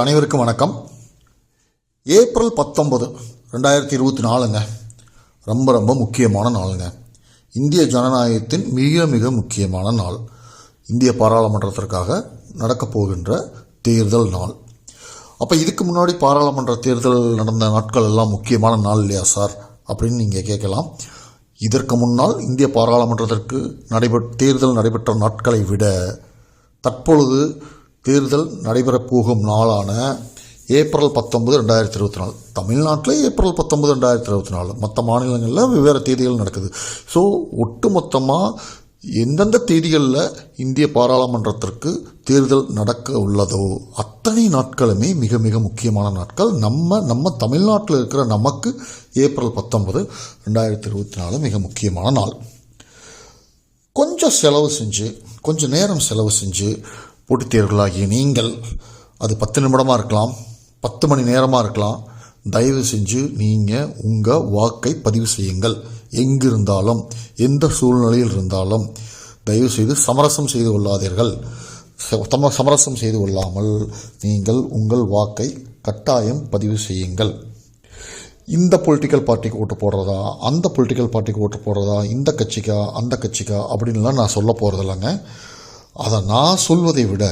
அனைவருக்கும் வணக்கம். ஏப்ரல் பத்தொன்பது ரெண்டாயிரத்தி இருபத்தி நாலுங்க. ரொம்ப ரொம்ப முக்கியமான நாளுங்க. இந்திய ஜனநாயகத்தின் மிக மிக முக்கியமான நாள். இந்திய பாராளுமன்றத்திற்காக நடக்கப் போகின்ற தேர்தல் நாள். அப்போ இதுக்கு முன்னாடி பாராளுமன்ற தேர்தல் நடந்த நாட்கள் எல்லாம் முக்கியமான நாள் இல்லையா சார்? அப்படின்னு நீங்கள் கேட்கலாம். இதற்கு முன்னால் இந்திய பாராளுமன்றத்திற்கு நடைபெற் தேர்தல் நடைபெற்ற நாட்களை விட தற்பொழுது தேர்தல் நடைபெறப்போகும் நாளான ஏப்ரல் பத்தொன்பது ரெண்டாயிரத்தி இருபத்தி நாலு. தமிழ்நாட்டில் ஏப்ரல் பத்தொன்பது ரெண்டாயிரத்தி இருபத்தி நாலு. மற்ற மாநிலங்களில் வெவ்வேறு தேதிகள் நடக்குது. ஸோ ஒட்டுமொத்தமாக எந்தெந்த தேதிகளில் இந்திய பாராளுமன்றத்திற்கு தேர்தல் நடக்க உள்ளதோ அத்தனை நாட்களுமே மிக மிக முக்கியமான நாட்கள். நம்ம நம்ம தமிழ்நாட்டில் இருக்கிற நமக்கு ஏப்ரல் பத்தொன்பது ரெண்டாயிரத்தி இருபத்தி நாலு மிக முக்கியமான நாள். கொஞ்சம் செலவு செஞ்சு கொஞ்சம் நேரம் செலவு செஞ்சு போட்டித் தேர்வுகளாகிய நீங்கள் அது பத்து நிமிடமாக இருக்கலாம் பத்து மணி நேரமாக இருக்கலாம். தயவு செஞ்சு நீங்கள் உங்கள் வாக்கை பதிவு செய்யுங்கள். எங்கிருந்தாலும் எந்த சூழ்நிலையில் இருந்தாலும். தயவு செய்து சமரசம் செய்து கொள்ளாதீர்கள். சம தம சமரசம் செய்து கொள்ளாமல் நீங்கள் உங்கள் வாக்கை கட்டாயம் பதிவு செய்யுங்கள். இந்த பொலிட்டிக்கல் பார்ட்டிக்கு ஓட்டு போடுறதா? அந்த பொலிட்டிக்கல் பார்ட்டிக்கு ஓட்டு போடுறதா? இந்த கட்சிக்கா? அந்த கட்சிக்கா? அப்படின்லாம் நான் சொல்ல போகிறது இல்லைங்க அதை நான் சொல்வதை விட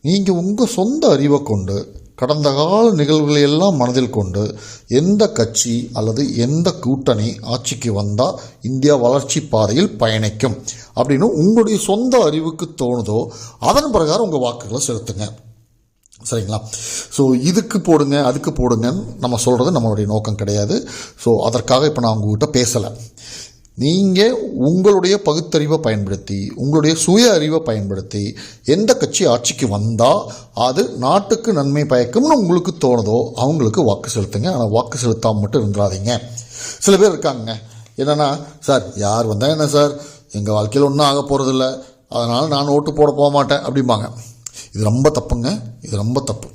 நீங்கள் உங்கள் சொந்த அறிவை கொண்டு கடந்த கால நிகழ்வுகளை எல்லாம் மனதில் கொண்டு எந்த கட்சி அல்லது எந்த கூட்டணி ஆட்சிக்கு வந்தால் இந்தியா வளர்ச்சி பாதையில் பயணிக்கும் அப்படின்னு உங்களுடைய சொந்த அறிவுக்கு தோணுதோ அதன் பிரகாரம் உங்கள் வாக்குகளை செலுத்துங்க. சரிங்களா? ஸோ இதுக்கு போடுங்க அதுக்கு போடுங்கன்னு நம்ம சொல்கிறது நம்மளுடைய நோக்கம் கிடையாது. ஸோ அதற்காக இப்போ நான் உங்ககிட்ட பேசலை. நீங்கள் உங்களுடைய பகுத்தறிவை பயன்படுத்தி உங்களுடைய சுய அறிவை பயன்படுத்தி எந்த கட்சி ஆட்சிக்கு வந்தால் அது நாட்டுக்கு நன்மை பயக்கும்னு உங்களுக்கு தோணுதோ அவங்களுக்கு வாக்கு செலுத்துங்க. ஆனால் வாக்கு செலுத்தாமல் மட்டும் இருந்துடாதீங்க சில பேர் இருக்காங்க என்னென்னா சார் யார் வந்தால் என்ன சார்? எங்கள் வாழ்க்கையில் ஒன்றும் ஆக போகிறதில்ல அதனால் நான் ஓட்டு போட போக மாட்டேன். அப்படிம்பாங்க. இது ரொம்ப தப்புங்க. இது ரொம்ப தப்பு.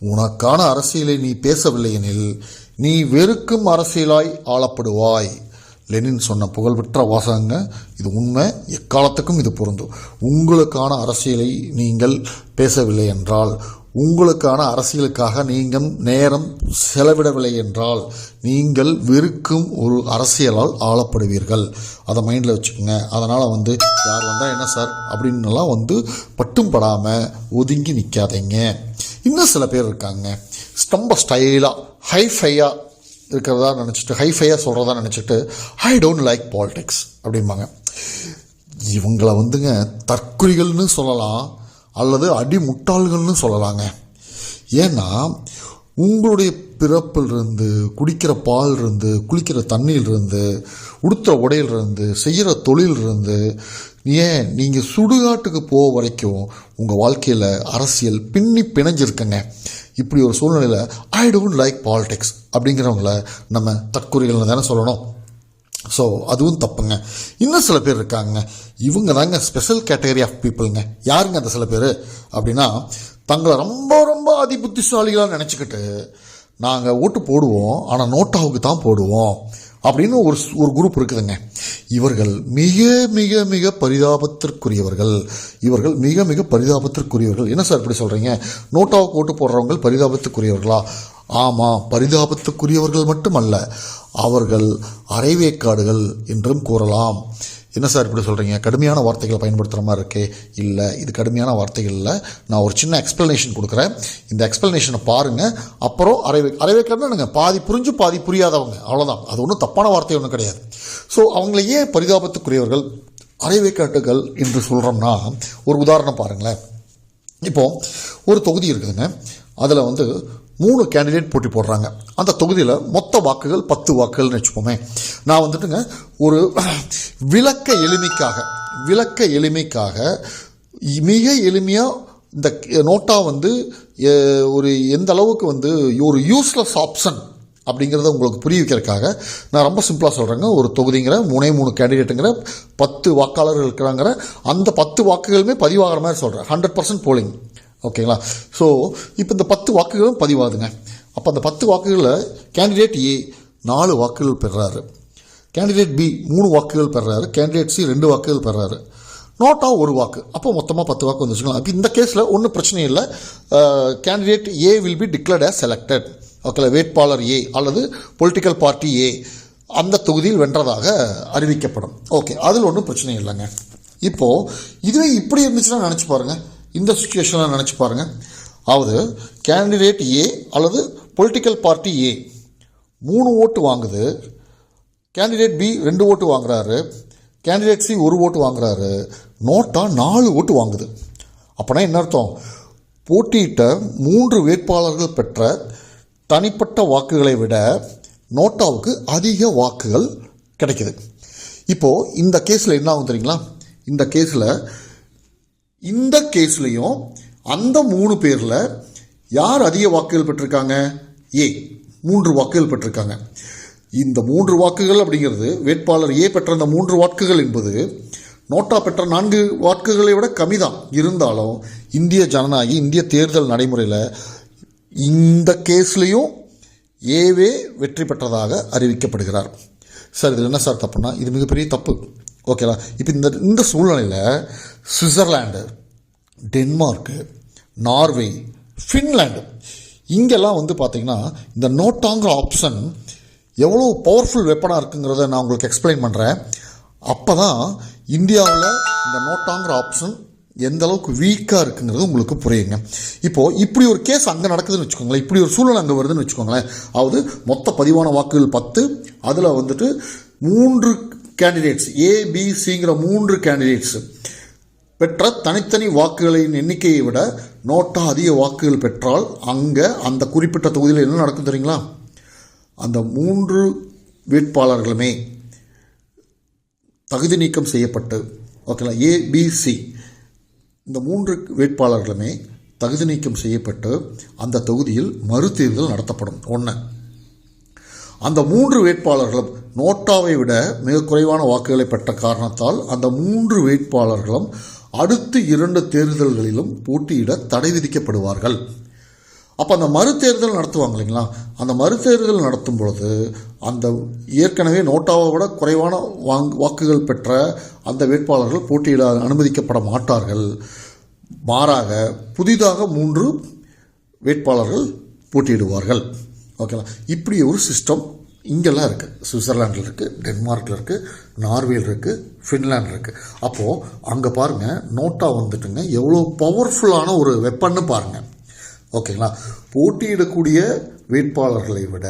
உனக்கான அரசியலை நீ பேசவில்லை எனில் நீ வெறுக்கும் அரசியலாய் ஆளப்படுவாய். லெனின் சொன்ன புகழ்பெற்ற வாசகங்க இது உண்மை. எக்காலத்துக்கும் இது பொருந்தும். உங்களுக்கான அரசியலை நீங்கள் பேசவில்லை என்றால் உங்களுக்கான அரசியலுக்காக நீங்கள் நேரம் செலவிடவில்லை என்றால் நீங்கள் வெறுக்கும் ஒரு அரசியலால் ஆளப்படுவீர்கள். அதை மைண்டில் வச்சுக்கோங்க. அதனால் வந்து யார் வந்தால் என்ன சார்? அப்படின்னுலாம் வந்து பட்டும் படாமல் ஒதுங்கி நிற்காதீங்க இன்னும் சில பேர் இருக்காங்க. ரொம்ப ஸ்டைலாக ஹைஃபையாக இருக்கிறதா நினச்சிட்டு ஹைஃபையாக சொல்கிறதா நினச்சிட்டு ஐ டோன்ட் லைக் பாலிடிக்ஸ் அப்படிம்பாங்க. இவங்களை வந்துங்க தற்குறிகள்னு சொல்லலாம் அல்லது அடி முட்டாள்கள்னு சொல்லலாங்க. ஏன்னா உங்களுடைய பிறப்பிலிருந்து குடிக்கிற பால் இருந்து குளிக்கிற தண்ணியிலிருந்து உடுத்துகிற உடையிலிருந்து செய்கிற தொழிலிருந்து ஏன் நீங்கள் சுடுகாட்டுக்கு போக வரைக்கும் உங்கள் வாழ்க்கையில் அரசியல் பின்னி பிணைஞ்சிருக்குங்க? இப்படி ஒரு சூழ்நிலையில் ஐ டோன்ட் லைக் பாலிடிக்ஸ் அப்படிங்கிறவங்கள நம்ம தற்கொலைகள் தானே சொல்லணும். ஸோ அதுவும் தப்புங்க. இன்னும் சில பேர் இருக்காங்க. இவங்க தாங்க ஸ்பெஷல் கேட்டகரி ஆஃப் பீப்புளுங்க யாருங்க அந்த சில பேர்? அப்படின்னா தங்களை ரொம்ப ரொம்ப அதி புத்திசாலிகளாக நினச்சிக்கிட்டு நாங்கள் ஓட்டு போடுவோம் ஆனால் நோட்டாவுக்கு தான் போடுவோம் அப்படின்னு ஒரு ஒரு குரூப் இருக்குதுங்க. இவர்கள் மிக மிக மிக பரிதாபத்திற்குரியவர்கள். இவர்கள் மிக மிக பரிதாபத்திற்குரியவர்கள். என்ன சார் இப்படி சொல்கிறீங்க நோட்டாவுக்கு ஓட்டு போடுறவங்க பரிதாபத்துக்குரியவர்களா? ஆமாம் பரிதாபத்துக்குரியவர்கள் மட்டுமல்ல அவர்கள் அரைவேக்காடுகள் என்றும் கூறலாம். என்ன சார் இப்படி சொல்கிறீங்க கடுமையான வார்த்தைகளை பயன்படுத்துகிற மாதிரி இருக்கே. இல்லை இது கடுமையான வார்த்தைகள் இல்லை. நான் ஒரு சின்ன எக்ஸ்ப்ளனேஷன் கொடுக்குறேன். இந்த எக்ஸ்ப்ளனேஷனை பாருங்கள் அப்புறம் அரைவே அரைவேக்காடுன்னு பாதி புரிஞ்சு பாதி புரியாதவங்க. அவ்வளோதான் அது ஒன்றும் தப்பான வார்த்தை ஒன்றும் கிடையாது. ஸோ அவங்கள ஏன் பரிதாபத்துக்குரியவர்கள் அரைவேக்காட்டுகள் என்று சொல்கிறோம்னா ஒரு உதாரணம் பாருங்களேன். இப்போது ஒரு தொகுதி இருக்குதுங்க. அதில் வந்து மூணு கேண்டிடேட் போட்டி போடுறாங்க. அந்த தொகுதியில் மொத்த வாக்குகள் பத்து வாக்குகள்னு வச்சுப்போமே. நான் வந்துட்டுங்க ஒரு விளக்க எளிமைக்காக விளக்க எளிமைக்காக மிக எளிமையாக இந்த நோட்டா வந்து ஒரு எந்த அளவுக்கு வந்து ஒரு யூஸ்லெஸ் ஆப்ஷன் அப்படிங்கிறத உங்களுக்கு புரிய வைக்கிறதுக்காக நான் ரொம்ப சிம்பிளாக சொல்கிறேங்க ஒரு தொகுதிங்கிற மூணே மூணு கேண்டிடேட்டுங்கிற பத்து வாக்காளர்கள் இருக்கிறாங்கிற அந்த பத்து வாக்குகளுமே பதிவாகிற மாதிரி சொல்கிறேன் ஹண்ட்ரட் பர்சன்ட் போலிங் ஓகேங்களா ஸோ இப்போ இந்த பத்து வாக்குகளும் பதிவாகுதுங்க. அப்போ அந்த பத்து வாக்குகளில் கேண்டிடேட் ஏ நாலு வாக்குகள் பெறுறாரு கேண்டிடேட் பி மூணு வாக்குகள் பெறுறாரு கேண்டிடேட் சி ரெண்டு வாக்குகள் பெறுறாரு நோட்டா ஒரு வாக்கு. அப்போ மொத்தமாக பத்து வாக்கு வந்துச்சுங்களா அப்போ இந்த கேஸில் ஒன்றும் பிரச்சனை இல்லை. Candidate A will be declared as selected ஓகேல வேட்பாளர் ஏ அல்லது பொலிட்டிக்கல் பார்ட்டி ஏ அந்த தொகுதியில் வென்றதாக அறிவிக்கப்படும். ஓகே அதில் ஒன்றும் பிரச்சனை இல்லைங்க. இப்போது இதுவே இப்படி இருந்துச்சுன்னா நினச்சி பாருங்கள் இந்த சுச்சுவேஷனை நினச்சி பாருங்கள் அதாவது கேண்டிடேட் ஏ அல்லது பொலிட்டிக்கல் பார்ட்டி ஏ மூணு ஓட்டு வாங்குது. கேண்டிடேட் பி ரெண்டு ஓட்டு வாங்குறாரு. கேண்டிடேட் சி ஒரு ஓட்டு வாங்குறாரு. நோட்டா நாலு ஓட்டு வாங்குது. அப்படின்னா என்ன அர்த்தம்? போட்டியிட்ட மூன்று வேட்பாளர்கள் பெற்ற தனிப்பட்ட வாக்குகளை விட நோட்டாவுக்கு அதிக வாக்குகள் கிடைக்கிது. இப்போது இந்த கேஸில் என்ன ஆகும் தெரியுங்களா? இந்த கேஸில் இந்த கேஸ்லையும் அந்த மூணு பேரில் யார் அதிக வாக்குகள் பெற்றிருக்காங்க? ஏ. மூன்று வாக்குகள் பெற்றிருக்காங்க. இந்த மூன்று வாக்குகள் அப்படிங்கிறது வேட்பாளர் ஏ பெற்ற அந்த மூன்று வாக்குகள் என்பது நோட்டா பெற்ற நான்கு வாக்குகளை விட கம்மி தான் இருந்தாலும் இந்திய ஜனநாயகி இந்திய தேர்தல் நடைமுறையில் இந்த கேஸ்லேயும் ஏவே வெற்றி பெற்றதாக அறிவிக்கப்படுகிறார். சார் இதில் என்ன சார் தப்புனா இது மிகப்பெரிய தப்பு. ஓகேவா? இப்போ இந்த இந்த சூழ்நிலையில் சுவிட்சர்லாண்டு டென்மார்க்கு நார்வே ஃபின்லாண்டு இங்கெல்லாம் வந்து பார்த்திங்கன்னா இந்த நோட்டாங்கிற ஆப்ஷன் எவ்வளோ பவர்ஃபுல் வெப்பனாக இருக்குங்கிறத நான் உங்களுக்கு எக்ஸ்பிளைன் பண்ணுறேன் அப்போ தான் இந்தியாவில் இந்த நோட்டாங்கிற ஆப்ஷன் எந்த அளவுக்கு வீக்காக இருக்குங்கிறது உங்களுக்கு புரியுங்க. இப்போது இப்படி ஒரு கேஸ் அங்கே நடக்குதுன்னு வச்சுக்கோங்களேன் இப்படி ஒரு சூழ்நிலை அங்கே வருதுன்னு வச்சுக்கோங்களேன் அதாவது மொத்த பதிவான வாக்குகள் பத்து அதில் வந்துட்டு மூன்று கேண்டிடேட்ஸ் ஏபிசிங்கிற மூன்று கேண்டிடேட்ஸ் பெற்ற தனித்தனி வாக்குகளின் எண்ணிக்கையை விட நோட்டா அதிக வாக்குகள் பெற்றால் அங்கே அந்த குறிப்பிட்ட தொகுதியில் என்ன நடக்கும் தெரியுங்களா? அந்த மூன்று வேட்பாளர்களுமே தகுதி நீக்கம் செய்யப்பட்டு ஓகேங்களா ஏபிசி இந்த மூன்று வேட்பாளர்களுமே தகுதி நீக்கம் செய்யப்பட்டு அந்த தொகுதியில் மறுதேர்தல் நடத்தப்படும். ஒன்று அந்த மூன்று வேட்பாளர்களும் நோட்டாவை விட மிக குறைவான வாக்குகளை பெற்ற காரணத்தால் அந்த மூன்று வேட்பாளர்களும் அடுத்து இரண்டு தேர்தல்களிலும் போட்டியிட தடை விதிக்கப்படுவார்கள். அப்போ அந்த மறுதேர்தல் நடத்துவாங்க இல்லைங்களா? அந்த மறுதேர்தல் நடத்தும் பொழுது அந்த ஏற்கனவே நோட்டாவை விட குறைவான வாங் வாக்குகள் பெற்ற அந்த வேட்பாளர்கள் போட்டியிட அனுமதிக்கப்பட மாட்டார்கள். மாறாக புதிதாக மூன்று வேட்பாளர்கள் போட்டியிடுவார்கள். ஓகேங்களா இப்படி ஒரு சிஸ்டம் இங்கெல்லாம் இருக்குது சுவிட்சர்லாண்டில் இருக்குது டென்மார்க்கில் இருக்குது நார்வேல இருக்குது ஃபின்லாண்ட் இருக்குது அப்போது அங்கே பாருங்கள் நோட்டா வந்துட்டுங்க எவ்வளோ பவர்ஃபுல்லான ஒரு வெப்பன்னு பாருங்கள் ஓகேங்களா? போட்டியிடக்கூடிய வேட்பாளர்களை விட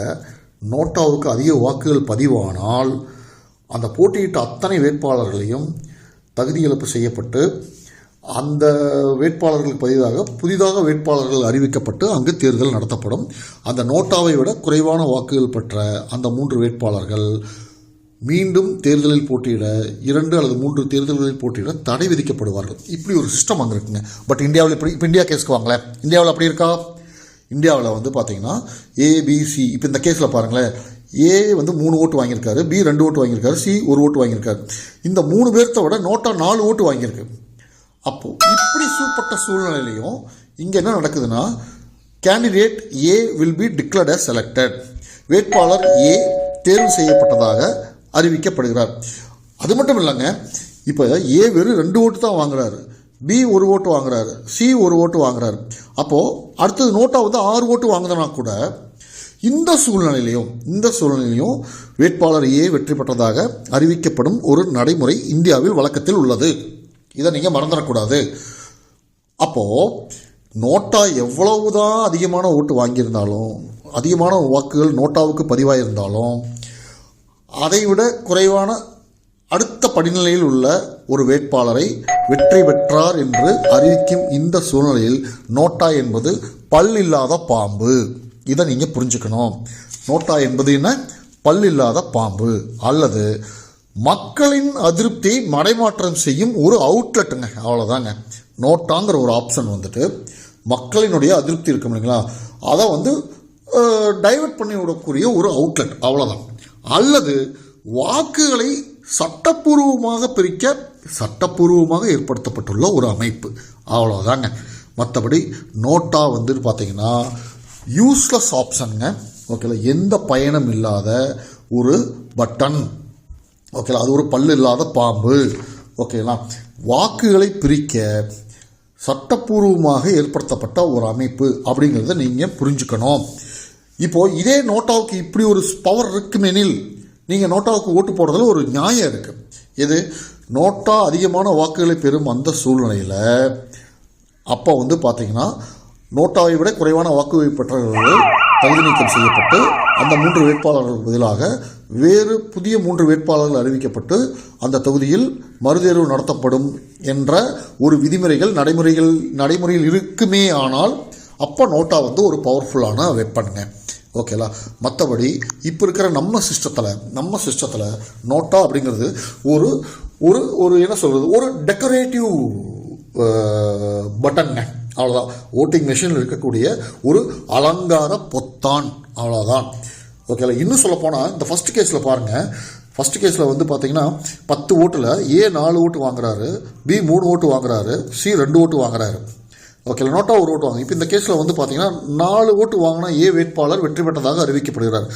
நோட்டாவுக்கு அதிக வாக்குகள் பதிவானால் அந்த போட்டியிட்ட அத்தனை வேட்பாளர்களையும் தகுதி இழப்பு செய்யப்பட்டு அந்த வேட்பாளர்களுக்கு பதிலாக புதிதாக வேட்பாளர்கள் அறிவிக்கப்பட்டு அங்கு தேர்தல் நடத்தப்படும். அந்த நோட்டாவை விட குறைவான வாக்குகள் பெற்ற அந்த மூன்று வேட்பாளர்கள் மீண்டும் தேர்தலில் போட்டியிட இரண்டு அல்லது மூன்று தேர்தல்களில் போட்டியிட தடை விதிக்கப்படுவார்கள். இப்படி ஒரு சிஸ்டம் வந்திருக்குங்க பட் இந்தியாவில் இப்படி இப்போ இந்தியா கேஸ்க்கு வாங்களேன் இந்தியாவில் அப்படி இருக்கா? இந்தியாவில் வந்து பார்த்தீங்கன்னா ஏபிசி இப்போ இந்த கேஸில் பாருங்களேன். ஏ வந்து மூணு ஓட்டு வாங்கியிருக்காரு பி ரெண்டு ஓட்டு வாங்கியிருக்காரு சி ஒரு ஓட்டு வாங்கியிருக்காரு. இந்த மூணு பேர்த்த விட நோட்டா நாலு ஓட்டு வாங்கியிருக்கு. அப்போது இப்படி சூப்பட்ட சூழ்நிலையிலையும் இங்கே என்ன நடக்குதுன்னா candidate A will be declared selected வேட்பாளர் ஏ தேர்வு செய்யப்பட்டதாக அறிவிக்கப்படுகிறார். அது மட்டும் இல்லைங்க இப்போ ஏ வெறும் ரெண்டு ஓட்டு தான் வாங்குறாரு. பி ஒரு ஓட்டு வாங்குறாரு. சி ஒரு ஓட்டு வாங்குறாரு. அப்போது அடுத்தது நோட்டா வந்து ஆறு ஓட்டு வாங்கினா கூட இந்த சூழ்நிலையிலையும் இந்த சூழ்நிலையிலையும் வேட்பாளர் ஏ வெற்றி பெற்றதாக அறிவிக்கப்படும் ஒரு நடைமுறை இந்தியாவில் வழக்கத்தில் உள்ளது. இதை நீங்கள் மறந்துடக்கூடாது. அப்போது நோட்டா எவ்வளவுதான் அதிகமான ஓட்டு வாங்கியிருந்தாலும் அதிகமான வாக்குகள் நோட்டாவுக்கு பதிவாயிருந்தாலும் அதைவிட குறைவான அடுத்த படிநிலையில் உள்ள ஒரு வேட்பாளரை வெற்றி பெற்றார் என்று அறிவிக்கும் இந்த சூழ்நிலையில் நோட்டா என்பது பல் இல்லாத பாம்பு. இதை நீங்கள் புரிஞ்சுக்கணும். நோட்டா என்பது என்ன? பல் இல்லாத பாம்பு. அல்லது மக்களின் அதிருப்தியை மடைமாற்றம் செய்யும் ஒரு அவுட்லெட்டுங்க அவ்வளோதாங்க நோட்டாங்கிற ஒரு ஆப்ஷன் வந்துட்டு மக்களினுடைய அதிருப்தி இருக்கும் இல்லைங்களா? அதை வந்து டைவர்ட் பண்ணி விடக்கூடிய ஒரு அவுட்லெட் அவ்வளோதான் அல்லது வாக்குகளை சட்டப்பூர்வமாக பிரிக்க சட்டப்பூர்வமாக ஏற்படுத்தப்பட்டுள்ள ஒரு அமைப்பு. அவ்வளோதாங்க மற்றபடி நோட்டா வந்துட்டு பார்த்தீங்கன்னா யூஸ்லெஸ் ஆப்ஷனுங்க ஓகேல எந்த பயனும் இல்லாத ஒரு பட்டன் ஓகேலா அது ஒரு பல்லு இல்லாத பாம்பு. ஓகேங்களா வாக்குகளை பிரிக்க சட்டப்பூர்வமாக ஏற்படுத்தப்பட்ட ஒரு அமைப்பு அப்படிங்கிறத நீங்கள் புரிஞ்சுக்கணும். இப்போது இதே நோட்டாவுக்கு இப்படி ஒரு பவர் இருக்குமெனில் நீங்கள் நோட்டாவுக்கு ஓட்டு போடுறதுல ஒரு நியாயம் இருக்குது எது? நோட்டா அதிகமான வாக்குகளை பெறும் அந்த சூழ்நிலையில் அப்போ வந்து பார்த்தீங்கன்னா நோட்டாவை விட குறைவான வாக்குகளை பெற்றவர்கள் தகுதி நீக்கம் செய்யப்பட்டு அந்த மூன்று வேட்பாளர்களுக்கு பதிலாக வேறு புதிய மூன்று வேட்பாளர்கள் அறிவிக்கப்பட்டு அந்த தொகுதியில் மறுதேர்வு நடத்தப்படும் என்ற ஒரு விதிமுறைகள் நடைமுறைகள் நடைமுறையில் இருக்குமே ஆனால் அப்போ நோட்டா வந்து ஒரு பவர்ஃபுல்லான வெப்பனுங்க ஓகேலா மற்றபடி இப்போ இருக்கிற நம்ம சிஸ்டத்தில் நம்ம சிஸ்டத்தில் நோட்டா அப்படிங்கிறது ஒரு ஒரு ஒரு என்ன சொல்கிறது ஒரு டெக்கரேட்டிவ் பட்டன்ங்க அவ்வளோதான் ஓட்டிங் மிஷினில் இருக்கக்கூடிய ஒரு அலங்கார பொத்தான். அவ்வளோதான் ஓகேல இன்னும் சொல்ல போனால் இந்த ஃபர்ஸ்ட் கேஸில் பாருங்கள் ஃபஸ்ட் கேஸில் வந்து பார்த்தீங்கன்னா பத்து ஓட்டில் ஏ நாலு ஓட்டு வாங்குறாரு பி மூணு ஓட்டு வாங்குறாரு சி ரெண்டு ஓட்டு வாங்குறாரு. ஓகே நோட்டா ஒரு ஓட்டு வாங்க இப்போ இந்த கேஸில் வந்து பார்த்தீங்கன்னா நாலு ஓட்டு வாங்கினா ஏ வேட்பாளர் வெற்றி பெற்றதாக அறிவிக்கப்படுகிறார்.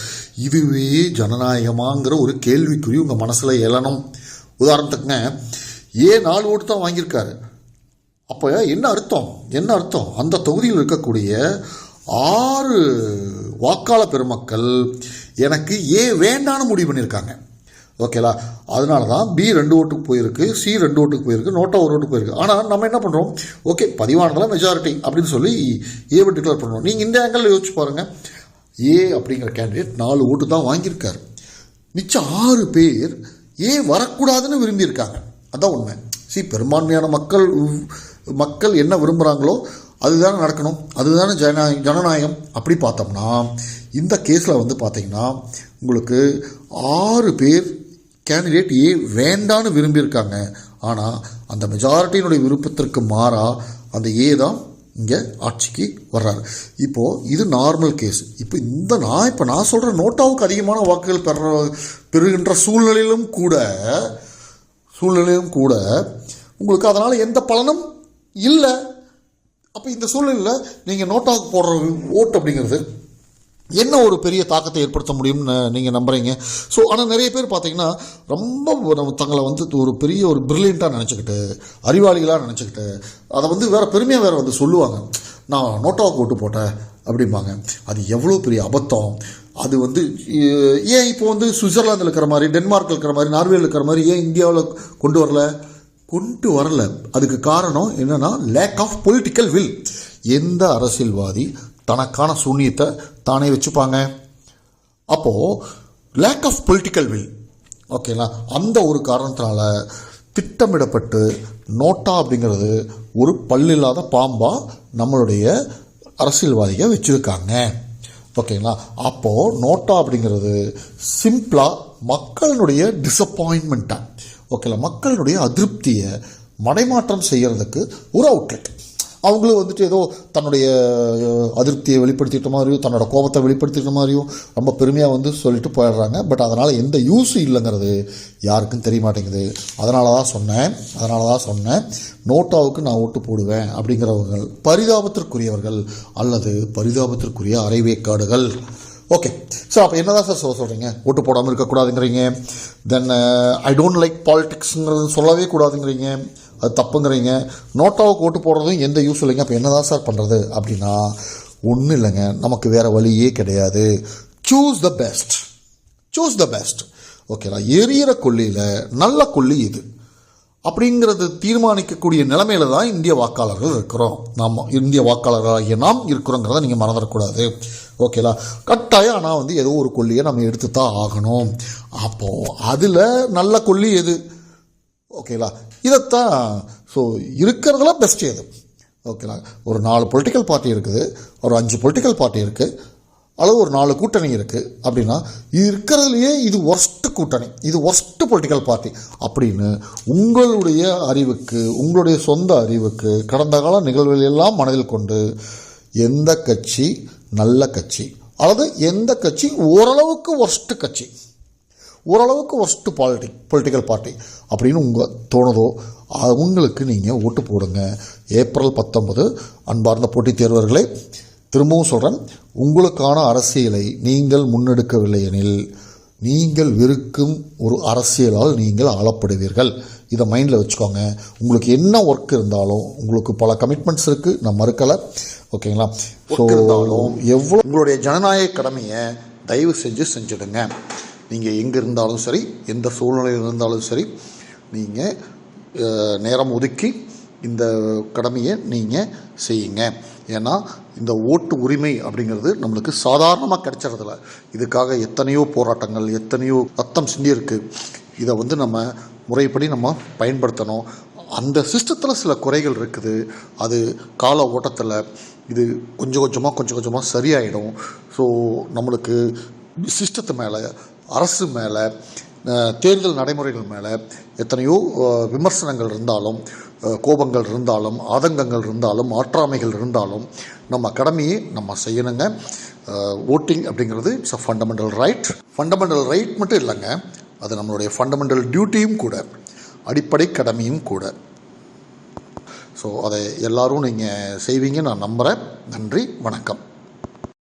இதுவே ஜனநாயகமாங்கிற ஒரு கேள்விக்குறி உங்கள் மனசில் எழணும். உதாரணத்துக்குங்க ஏ நாலு ஓட்டு தான் வாங்கியிருக்காரு. அப்போ என்ன அர்த்தம்? என்ன அர்த்தம்? அந்த தொகுதியில் இருக்கக்கூடிய ஆறு வாக்காள பெருமக்கள் எனக்கு ஏ வேண்டான்னு முடிவு பண்ணியிருக்காங்க. ஓகேலா அதனால தான் பி ரெண்டு ஓட்டுக்கு போயிருக்கு சி ரெண்டு ஓட்டுக்கு போயிருக்கு நோட்டா ஒரு ஓட்டுக்கு போயிருக்கு. ஆனால் நம்ம என்ன பண்ணுறோம் ஓகே பதிவானதெல்லாம் மெஜாரிட்டி அப்படின்னு சொல்லி ஏவை டிக்ளேர் பண்ணுறோம் நீங்கள் இந்த ஆங்கிளில் யோசிச்சு பாருங்கள் ஏ அப்படிங்கிற கேண்டிடேட் நாலு ஓட்டு தான் வாங்கியிருக்காரு. மிச்சம் ஆறு பேர் ஏ வரக்கூடாதுன்னு விரும்பியிருக்காங்க. அதான் உண்மை. சி பெரும்பான்மையான மக்கள் மக்கள் என்ன விரும்புகிறாங்களோ அதுதானே நடக்கணும். அதுதானே ஜன ஜனநாயகம். அப்படி பார்த்தோம்னா இந்த கேஸில் வந்து பார்த்தீங்கன்னா உங்களுக்கு ஆறு பேர் கேண்டிடேட் ஏ வேண்டான்னு விரும்பியிருக்காங்க. ஆனால் அந்த மெஜாரிட்டியினுடைய விருப்பத்திற்கு மாறாக அந்த ஏ தான் இங்கே ஆட்சிக்கு வர்றாரு. இப்போது இது நார்மல் கேஸ் இப்போ இந்த நான் இப்போ நான் சொல்கிற நோட்டாவுக்கு அதிகமான வாக்குகள் பெற பெறுகின்ற சூழ்நிலையிலும் கூட சூழ்நிலையிலும் கூட உங்களுக்கு அதனால் எந்த பலனும் இல்லை. அப்போ இந்த சூழ்நிலையில் நீங்கள் நோட்டாவுக்கு போடுற ஓட்டு அப்படிங்கிறது என்ன ஒரு பெரிய தாக்கத்தை ஏற்படுத்த முடியும்னு நீங்கள் நம்புறீங்க? ஸோ ஆனால் நிறைய பேர் பார்த்தீங்கன்னா ரொம்ப நம்ம தங்களை வந்து ஒரு பெரிய ஒரு பிரில்லியண்ட்டாக நினச்சிக்கிட்டு அறிவாளிகளாக நினச்சிக்கிட்டு அதை வந்து வேறு பெருமையாக வேறு வந்து சொல்லுவாங்க. நான் நோட்டாவுக்கு ஓட்டு போட்டேன் அப்படிம்பாங்க. அது எவ்வளோ பெரிய அபத்தம். அது வந்து ஏன் இப்போ வந்து சுவிட்சர்லாந்தில் இருக்கிற மாதிரி டென்மார்க்கில் இருக்கிற மாதிரி நார்வேயில் இருக்கிற மாதிரி ஏன் இந்தியாவில் கொண்டு வரல? கொண்டு வரல. அதுக்கு காரணம் என்னன்னா லேக் ஆஃப் பொலிட்டிக்கல் வில் எந்த அரசியல்வாதி தனக்கான சூன்யத்தை தானே வச்சுப்பாங்க? அப்போது லேக் ஆஃப் பொலிட்டிக்கல் வில் ஓகேங்களா அந்த ஒரு காரணத்தினால திட்டமிடப்பட்டு நோட்டா அப்படிங்கிறது ஒரு பல்லில்லாத பாம்பாக நம்மளுடைய அரசியல்வாதியை வச்சுருக்காங்க. ஓகேங்களா அப்போது நோட்டா அப்படிங்கிறது சிம்பிளாக மக்களினுடைய டிசப்பாயின்மெண்ட்டாக ஓகேல மக்களுடைய அதிருப்தியை மடைமாற்றம் செய்கிறதுக்கு ஒரு அவுட்லெட் அவங்களும் வந்துட்டு ஏதோ தன்னுடைய அதிருப்தியை வெளிப்படுத்திட்ட மாதிரியும் தன்னோட கோபத்தை வெளிப்படுத்திட்ட மாதிரியும் ரொம்ப பெருமையாக வந்து சொல்லிட்டு போயிடுறாங்க. பட் அதனால் எந்த யூஸும் இல்லைங்கிறது யாருக்கும் தெரிய மாட்டேங்குது. அதனால தான் சொன்னேன். அதனால தான் சொன்னேன். நோட்டாவுக்கு நான் ஓட்டு போடுவேன் அப்படிங்கிறவர்கள் பரிதாபத்திற்குரியவர்கள் அல்லது பரிதாபத்திற்குரிய அரைவேக்காடுகள். ஓகே சார் அப்போ என்னதான் சார் சொல்ல சொல்கிறீங்க ஓட்டு போடாமல் இருக்கக்கூடாதுங்கிறீங்க then uh, I don't like பாலிடிக்ஸுங்கிறது சொல்லவே கூடாதுங்கிறீங்க. அது தப்புங்கிறீங்க. நோட்டாவுக்கு ஓட்டு போடுறதும் எந்த யூஸ் இல்லைங்க. அப்போ என்னதான் சார் பண்ணுறது அப்படின்னா ஒன்றும் இல்லைங்க. நமக்கு வேறு வழியே கிடையாது. Choose the best choose the best ஓகேங்களா எரியிற கொல்லியில் நல்ல கொல்லி இது. அப்படிங்கிறது தீர்மானிக்கக்கூடிய நிலைமையில தான் இந்திய வாக்காளர்கள் இருக்கிறோம். நாம் இந்திய வாக்காளர்களாகிய நாம் இருக்கிறோங்கிறத நீங்கள் மறந்துடக்கூடாது. ஓகேலா கட்டாயம் ஆனால் வந்து ஏதோ ஒரு கொல்லியை நம்ம எடுத்து தான் ஆகணும். அப்போது அதில் நல்ல கொல்லி எது? ஓகேலா இதைத்தான் ஸோ இருக்கிறதுல பெஸ்ட் எது? ஓகேலா ஒரு நாலு பொலிட்டிக்கல் பார்ட்டி இருக்குது. ஒரு அஞ்சு பொலிட்டிக்கல் பார்ட்டி இருக்குது அல்லது ஒரு நாலு கூட்டணி இருக்குது அப்படின்னா இது இருக்கிறதுலையே இது ஒர்ஸ்ட் கூட்டணி. இது ஒர்ஸ்ட் பொலிட்டிக்கல் பார்ட்டி அப்படின்னு உங்களுடைய அறிவுக்கு உங்களுடைய சொந்த அறிவுக்கு கடந்த கால நிகழ்வுகள் எல்லாம் மனதில் கொண்டு எந்த கட்சி நல்ல கட்சி? அல்லது எந்த கட்சி ஓரளவுக்கு ஒர்ஸ்ட்டு கட்சி? ஓரளவுக்கு ஒர்ஸ்ட்டு பாலிட்டிக் பொலிட்டிக்கல் பார்ட்டி அப்படின்னு உங்கள் தோணுதோ அவங்களுக்கு நீங்கள் ஓட்டு போடுங்க. ஏப்ரல் பத்தொன்பது அன்பார்ந்த போட்டித் தேர்வர்களே திரும்பவும் சொல்கிறேன் உங்களுக்கான அரசியலை நீங்கள் முன்னெடுக்கவில்லை எனில் நீங்கள் வெறுக்கும் ஒரு அரசியலால் நீங்கள் ஆளப்படுவீர்கள். இதை மைண்டில் வச்சுக்கோங்க. உங்களுக்கு என்ன ஒர்க் இருந்தாலும் உங்களுக்கு பல கமிட்மெண்ட்ஸ் இருக்குது நான் மறுக்கலை. ஓகேங்களா ஸோ இருந்தாலும் எவ்வளோ உங்களுடைய ஜனநாயக கடமையை தயவு செஞ்சு செஞ்சுடுங்க. நீங்கள் எங்கே இருந்தாலும் சரி எந்த சூழ்நிலையில் இருந்தாலும் சரி நீங்கள் நேரம் ஒதுக்கி இந்த கடமையை நீங்கள் செய்யுங்க. ஏன்னா இந்த ஓட்டு உரிமை அப்படிங்கிறது நம்மளுக்கு சாதாரணமாக கிடைச்சிடறதில்ல இதுக்காக எத்தனையோ போராட்டங்கள் எத்தனையோ ரத்தம் சிந்தியிருக்கு. இதை வந்து நம்ம முறைப்படி நம்ம பயன்படுத்தணும். அந்த சிஸ்டத்தில் சில குறைகள் இருக்குது. அது கால ஓட்டத்தில் இது கொஞ்சம் கொஞ்சமாக கொஞ்சம் கொஞ்சமாக சரியாயிடும். ஸோ நம்மளுக்கு சிஸ்டத்து மேலே அரசு மேலே தேர்தல் நடைமுறைகள் மேலே எத்தனையோ விமர்சனங்கள் இருந்தாலும் கோபங்கள் இருந்தாலும் ஆதங்கங்கள் இருந்தாலும் ஆற்றாமைகள் இருந்தாலும் நம்ம கடமையை நம்ம செய்யணுங்க. ஓட்டிங் அப்படிங்கிறது it's a fundamental right fundamental right மட்டும் இல்லைங்க. அது நம்மளுடைய ஃபண்டமெண்டல் டியூட்டியும் கூட அடிப்படை கடமையும் கூட. ஸோ அதை எல்லோரும் நீங்கள் செய்வீங்க நான் நம்புகிறேன் நன்றி வணக்கம்.